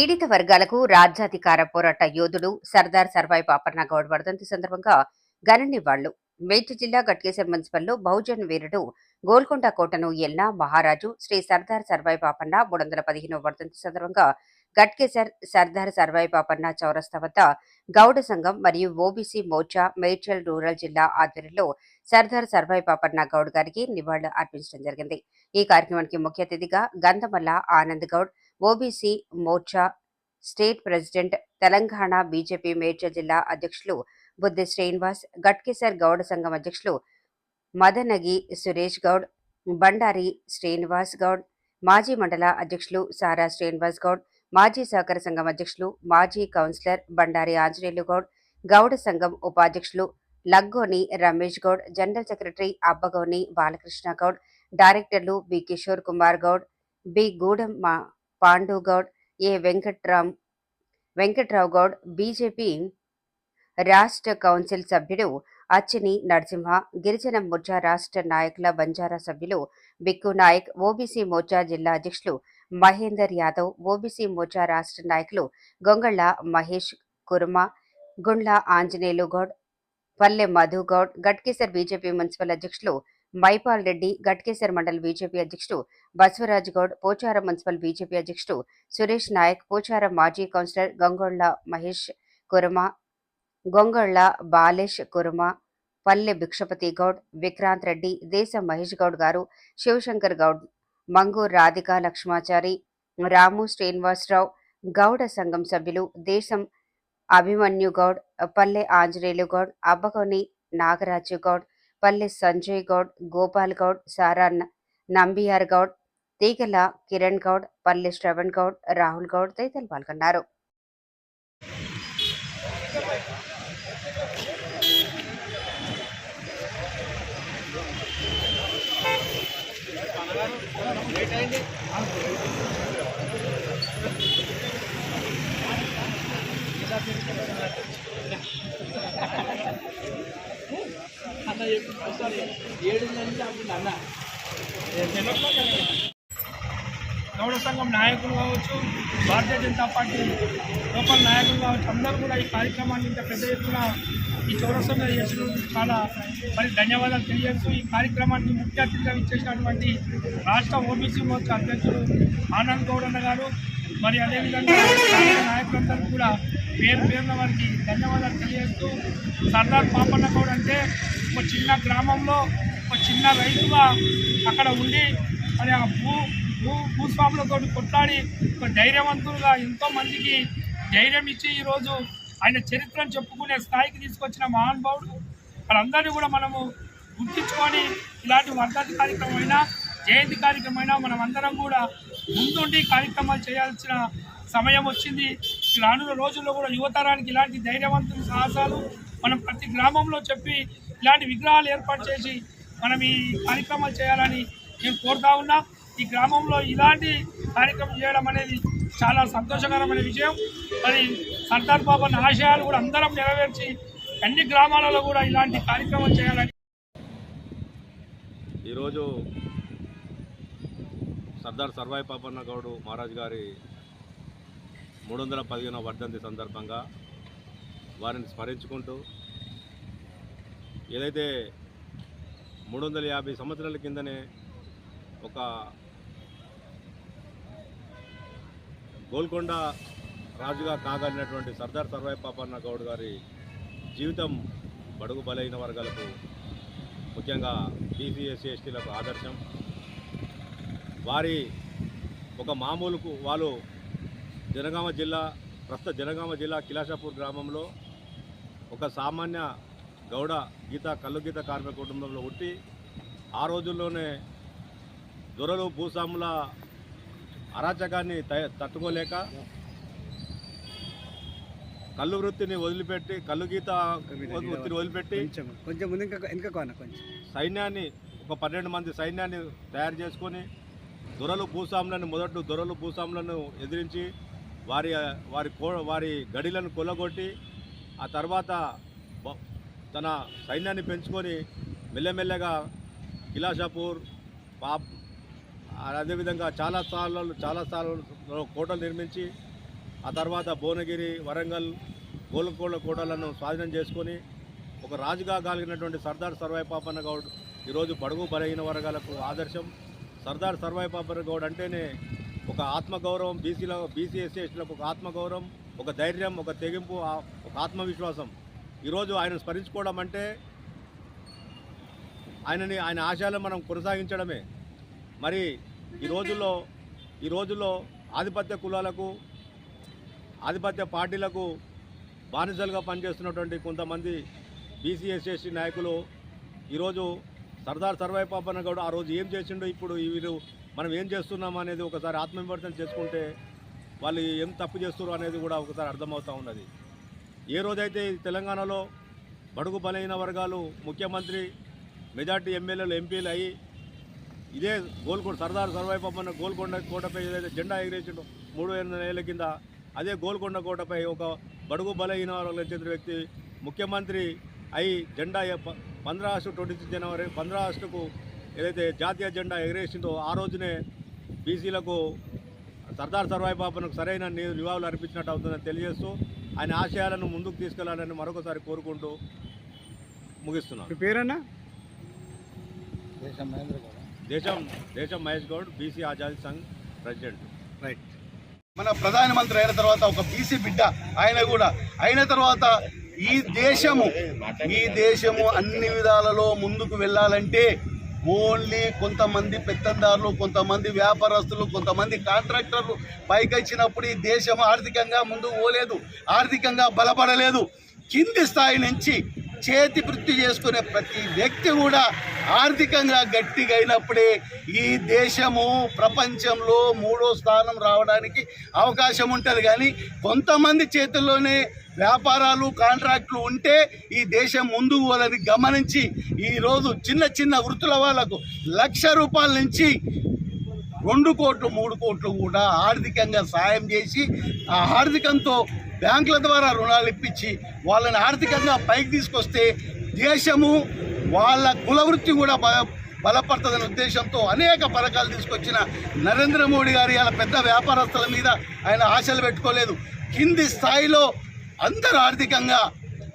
పీడిత వర్గాలకు రాజ్యాధికార పోరాట యోధుడు సర్దార్ సర్వాయి పాపన్న గౌడ్ వర్ధంతి సందర్భంగా ఘన నివాళులు మేడ్చల్ జిల్లా గట్కేశ్వర మున్సిపల్లో బహుజన్ వీరుడు గోల్కొండ కోటను ఎల్నా మహారాజు శ్రీ సర్దార్ సర్వాయి పాపన్న మూడు వందల పదిహేనవ వర్ధంతి సందర్భంగా గట్కేసర్ సర్దార్ సర్వాయి పాపన్న చౌరస్తా వద్ద గౌడ సంఘం మరియు ఓబీసీ మోర్చా మేడ్చల్ రూరల్ జిల్లా ఆధ్వర్యంలో సర్దార్ సర్వాయి పాపన్న గౌడ్ గారికి నివాళులు అర్పించడం జరిగింది. ఈ కార్యక్రమానికి ముఖ్య అతిథిగా Gandhamalla Anand Goud OBC Morcha state president Telangana BJP Medchal జిల్లా అధ్యక్షులు బుద్ధి శ్రీనివాస్ గట్కిసర్ గౌడ సంఘం అధ్యక్షులు మదనగి సురేష్ గౌడ్ బండారి శ్రీనివాస్ గౌడ్ మాజీ మండల అధ్యక్షులు సారా శ్రీనివాస్ గౌడ్ మాజీ సహకార సంఘం అధ్యక్షులు మాజీ కౌన్సిలర్ బండారి ఆంజనేయులు గౌడ్ గౌడ సంఘం ఉపాధ్యక్షులు లగ్గోని రమేష్ గౌడ్ జనరల్ సెక్రటరీ అబ్బగోని బాలకృష్ణ గౌడ్ డైరెక్టర్లు B Kishore Kumar Goud B Gudem Pandugoud A Venkatram Venkatrao Goud BJP రాష్ట్ర కౌన్సిల్ సభ్యుడు అచ్చిని నరసింహ గిరిజన మోర్చా రాష్ట్ర నాయకుల బంజారా సభ్యులు బిక్కు నాయక్ ఓబీసీ మోర్చా జిల్లా అధ్యక్షులు మహేందర్ యాదవ్ ఓబీసీ మోర్చా రాష్ట్ర నాయకులు గొంగళ్ళ మహేష్ కుర్మ గుండ్ల ఆంజనేయులు గౌడ్ పల్లె మధు గౌడ్ గట్కేసర్ బీజేపీ మున్సిపల్ అధ్యక్షులు మైపాల్ రెడ్డి గట్కేసర్ మండల్ బీజేపీ అధ్యక్షుడు బసవరాజ్ గౌడ్ పోచారం మున్సిపల్ బీజేపీ అధ్యక్షుడు సురేష్ నాయక్ పోచారం మాజీ కౌన్సిలర్ గంగొండ్ల మహేష్ కురమ గొంగొళ్ళ బాలేష్ కురమ పల్లె భిక్షపతి గౌడ్ విక్రాంత్ రెడ్డి దేశం మహేష్ గౌడ్ గారు శివశంకర్ గౌడ్ మంగు రాధిక లక్ష్మాచారి రాము శ్రీనివాసరావు గౌడ సంఘం సభ్యులు దేశం అభిమన్యు గౌడ్ పల్లె ఆంజనేయులు గౌడ్ అబ్బకోని నాగరాజు గౌడ్ పల్లె సంజయ్ గౌడ్ గోపాల్ గౌడ్ సారాన్న నంబియార్ గౌడ్ తీగల కిరణ్ గౌడ్ పల్లె శ్రవణ్ గౌడ్ రాహుల్ గౌడ్ తదితరులు పాల్గొన్నారు. గౌడ సంఘం నాయకులు కావచ్చు భారతీయ జనతా పార్టీ లోపల నాయకులు కావచ్చు అందరూ కూడా ఈ కార్యక్రమాన్ని ఇంత పెద్ద ఎత్తున ఈ చౌరస్తంగా చేసినందుకు చాలా మరి ధన్యవాదాలు తెలియజేస్తూ ఈ కార్యక్రమాన్ని ముఖ్య అతిథిగా ఇచ్చేసినటువంటి రాష్ట్ర ఓబీసీ మోర్చా అధ్యక్షుడు ఆనంద్ గౌడన్న గారు మరి అదేవిధంగా నాయకులందరూ కూడా పేరు పేరున వారికి ధన్యవాదాలు తెలియజేస్తూ సర్దార్ పాపన్న గౌడ్ అంటే ఒక చిన్న గ్రామంలో ఒక చిన్న రైతుగా అక్కడ ఉండి మరి ఆ భూ భూ భూస్వాములతో కొట్లాడి ఒక ధైర్యవంతులుగా ఎంతోమందికి ధైర్యం ఇచ్చి ఈరోజు ఆయన చరిత్రను చెప్పుకునే స్థాయికి తీసుకొచ్చిన మహానుభావుడు వాళ్ళందరినీ కూడా మనము గుర్తించుకొని ఇలాంటి వర్ధంతి కార్యక్రమం అయినా జయంతి కార్యక్రమం అయినా మనం అందరం కూడా ముందుండి కార్యక్రమాలు చేయాల్సిన సమయం వచ్చింది. రానున్న రోజుల్లో కూడా యువతరానికి ఇలాంటి ధైర్యవంతుని సాహసాలు మనం ప్రతి గ్రామంలో చెప్పి ఇలాంటి విగ్రహాలు ఏర్పాటు చేసి మనం ఈ కార్యక్రమాలు చేయాలని నేను కోరుతా ఉన్నా. ఈ గ్రామంలో ఇలాంటి కార్యక్రమం చేయడం అనేది చాలా సంతోషకరమైన విషయం మరి సర్దార్ బాబా ఆశయాలు కూడా అందరం నెరవేర్చి అన్ని గ్రామాలలో కూడా ఇలాంటి కార్యక్రమం చేయాలని ఈరోజు సర్దార్ సర్వాయి పాపన్న గౌడు మహారాజ్ గారి మూడు వందల పదిహేనవ వర్ధంతి సందర్భంగా వారిని స్మరించుకుంటూ ఏదైతే మూడు వందల యాభై సంవత్సరాల కిందనే ఒక గోల్కొండ రాజుగా కాగలిగినటువంటి సర్దార్ సర్వాయి పాపన్న గౌడ్ గారి జీవితం బడుగు బలైన వర్గాలకు ముఖ్యంగా బీసీ ఎస్సీ ఎస్టీలకు ఆదర్శం. వారి ఒక మామూలుకు వాళ్ళు జనగామ జిల్లా ప్రస్తుత జనగామ జిల్లా కిలాషాపూర్ గ్రామంలో ఒక సామాన్య గౌడ గీత కల్లు గీత కార్మిక కుటుంబంలో పుట్టి ఆ రోజుల్లోనే దొరలు భూస్వాముల అరాచకాన్ని తయ- తట్టుకోలేక కళ్ళు వృత్తిని వదిలిపెట్టి కళ్ళు గీత వృత్తిని వదిలిపెట్టి కొంచెం ముందు ఇంకా కొంచెం. సైన్యాన్ని ఒక పన్నెండు మంది సైన్యాన్ని తయారు చేసుకొని దొరలు భూస్వాములను మొదట దొరలు భూస్వాములను ఎదిరించి వారి వారి కో వారి గడిలను కొలగొట్టి ఆ తర్వాత తన సైన్యాన్ని పెంచుకొని మెల్లమెల్లగా కిలాషాపూర్ పాప్ అదేవిధంగా చాలా స్థానాల్లో చాలా స్థానాల్లో కోటలు నిర్మించి ఆ తర్వాత భువనగిరి వరంగల్ గోల్కొండ కోటలను స్వాధీనం చేసుకొని ఒక రాజుగా కలిగినటువంటి సర్దార్ సర్వాయి పాపన్న గౌడ్ ఈరోజు పడుగు బలహీన వర్గాలకు ఆదర్శం. సర్దార్ సర్వాయి పాపన్న గౌడ్ అంటేనే ఒక ఆత్మగౌరవం బీసీలో బీసీ ఎస్సీ ఎస్టీలకు ఒక ఆత్మగౌరవం ఒక ధైర్యం ఒక తెగింపు ఒక ఆత్మవిశ్వాసం. ఈరోజు ఆయన స్మరించుకోవడం అంటే ఆయనని ఆయన ఆశయాలను మనం కొనసాగించడమే. మరి ఈ రోజుల్లో ఈ రోజుల్లో ఆధిపత్య కులాలకు ఆధిపత్య పార్టీలకు బానిసలుగా పనిచేస్తున్నటువంటి కొంతమంది బీసీ ఎస్సీ ఎస్టీ నాయకులు ఈరోజు సర్దార్ సర్వాయి పాపన్న గౌడ్ ఆ రోజు ఏం చేసిండో ఇప్పుడు వీరు మనం ఏం చేస్తున్నాం అనేది ఒకసారి ఆత్మవిమర్శన చేసుకుంటే వాళ్ళు ఏం తప్పు చేస్తున్నారు అనేది కూడా ఒకసారి అర్థమవుతూ ఉన్నది. ఏ రోజైతే తెలంగాణలో బడుగు బలైన వర్గాలు ముఖ్యమంత్రి మెజార్టీ ఎమ్మెల్యేలు ఎంపీలు అయ్యి ఇదే గోల్కొండ సర్దార్ సర్వాయి గోల్కొండ కోటపై ఏదైతే జెండా ఎగిరేసిండో మూడు ఏళ్ళ నెలల కింద అదే గోల్కొండ కోటపై ఒక బడుగు బలహీన వర్గాలకు చెందిన వ్యక్తి ముఖ్యమంత్రి అయి జెండా పంద్రా ఆగస్టు ట్వంటీ సిక్స్ జనవరి పంద్రా ఆగస్టుకు ఏదైతే జాతీయ జెండా ఎగిరేసిందో ఆ రోజునే బీసీలకు సర్దార్ సర్వాయి పాపనకు సరైన నివాళులు అర్పించినట్టు అవుతుందని తెలియజేస్తూ ఆయన ఆశయాలను ముందుకు తీసుకెళ్ళాలని మరొకసారి కోరుకుంటూ ముగిస్తున్నాను. పేరన్నా? దేశం దేశం Mahesh Goud BC Azadi Sangh president. Right. మన ప్రధానమంత్రి అయిన తర్వాత ఒక బీసీ బిడ్డ ఆయన కూడా. అయిన తర్వాత ఈ దేశము ఈ దేశము అన్ని విధాలలో ముందుకు వెళ్ళాలంటే ఓన్లీ కొంతమంది పెత్తందారులు కొంతమంది వ్యాపారస్తులు కొంతమంది కాంట్రాక్టర్లు పైకొచ్చినప్పుడు ఈ దేశం ఆర్థికంగా ముందుకు పోలేదు ఆర్థికంగా బలపడలేదు. కింది స్థాయి నుంచి చేతి వృత్తి చేసుకునే ప్రతి వ్యక్తి కూడా ఆర్థికంగా గట్టిగా అయినప్పుడే ఈ దేశము ప్రపంచంలో మూడో స్థానం రావడానికి అవకాశం ఉంటుంది. కానీ కొంతమంది చేతుల్లోనే వ్యాపారాలు కాంట్రాక్టులు ఉంటే ఈ దేశం ముందు వాళ్ళని గమనించి ఈరోజు చిన్న చిన్న వృత్తుల వాళ్ళకు లక్ష రూపాయల నుంచి రెండు కోట్లు మూడు కోట్లు కూడా ఆర్థికంగా సాయం చేసి ఆ ఆర్థికంతో బ్యాంకుల ద్వారా రుణాలు ఇప్పించి వాళ్ళని ఆర్థికంగా పైకి తీసుకొస్తే దేశము వాళ్ళ కులవృత్తి కూడా బల బలపడుతుందనే ఉద్దేశంతో అనేక పథకాలు తీసుకొచ్చిన నరేంద్ర మోడీ గారు ఇలా పెద్ద వ్యాపారస్తుల మీద ఆయన ఆశలు పెట్టుకోలేదు. కింది స్థాయిలో అందరు ఆర్థికంగా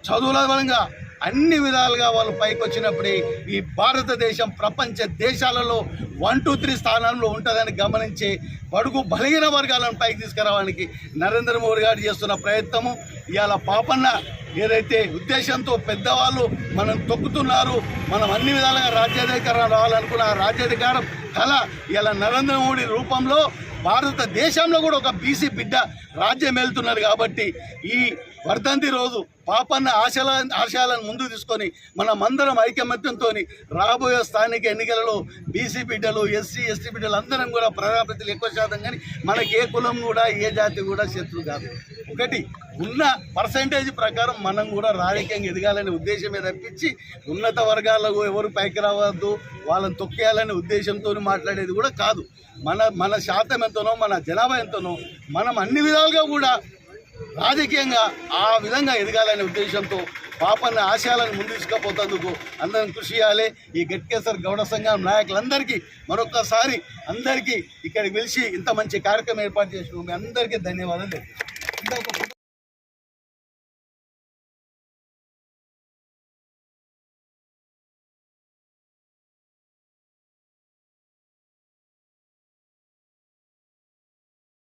చదువుల పరంగా అన్ని విధాలుగా వాళ్ళు పైకి వచ్చినప్పుడే ఈ భారతదేశం ప్రపంచ దేశాలలో వన్ టూ త్రీ స్థానంలో ఉంటుందని గమనించి బడుగు బలహీన వర్గాలను పైకి తీసుకురావడానికి నరేంద్ర మోడీ గారు చేస్తున్న ప్రయత్నము ఇవాళ పాపన్న ఏదైతే ఉద్దేశంతో పెద్దవాళ్ళు మనం తొక్కుతున్నారు మనం అన్ని విధాలుగా రాజ్యాధికారం రావాలనుకున్న ఆ రాజ్యాధికారం కళ ఇలా నరేంద్ర మోడీ రూపంలో భారతదేశంలో కూడా ఒక బీసీ బిడ్డ రాజ్యం వెళ్తున్నారు కాబట్టి ఈ వర్ధంతి రోజు పాపన్న ఆశల ఆశయాలను ముందుకు తీసుకొని మనం అందరం ఐకమత్యంతో రాబోయే స్థానిక ఎన్నికలలో బీసీ బిడ్డలు ఎస్సీ ఎస్టీ బిడ్డలు అందరం కూడా ప్రజాప్రతిలు ఎక్కువ శాతం కానీ మనకి ఏ కులం కూడా ఏ జాతి కూడా శత్రువు కాదు. ఒకటి ఉన్న పర్సంటేజ్ ప్రకారం మనం కూడా రాజకీయంగా ఎదగాలనే ఉద్దేశమే తప్పించి ఉన్నత వర్గాలకు ఎవరు పైకి రావద్దు వాళ్ళని తొక్కేయాలనే ఉద్దేశంతో మాట్లాడేది కూడా కాదు. మన మన శాతం ఎంతనో మన జనాభా ఎంతనో మనం అన్ని విధాలుగా కూడా రాజకీయంగా ఆ విధంగా ఎదగాలనే ఉద్దేశంతో పాపన్న ఆశయాలను ముందు తీసుకుపోతందుకు అందరం కృషి చేయాలి. ఈ గట్కేసర్ గౌడ సంఘం నాయకులందరికీ మరొకసారి అందరికీ ఇక్కడికి పిలిచి ఇంత మంచి కార్యక్రమం ఏర్పాటు చేసిన మీ అందరికీ ధన్యవాదాలు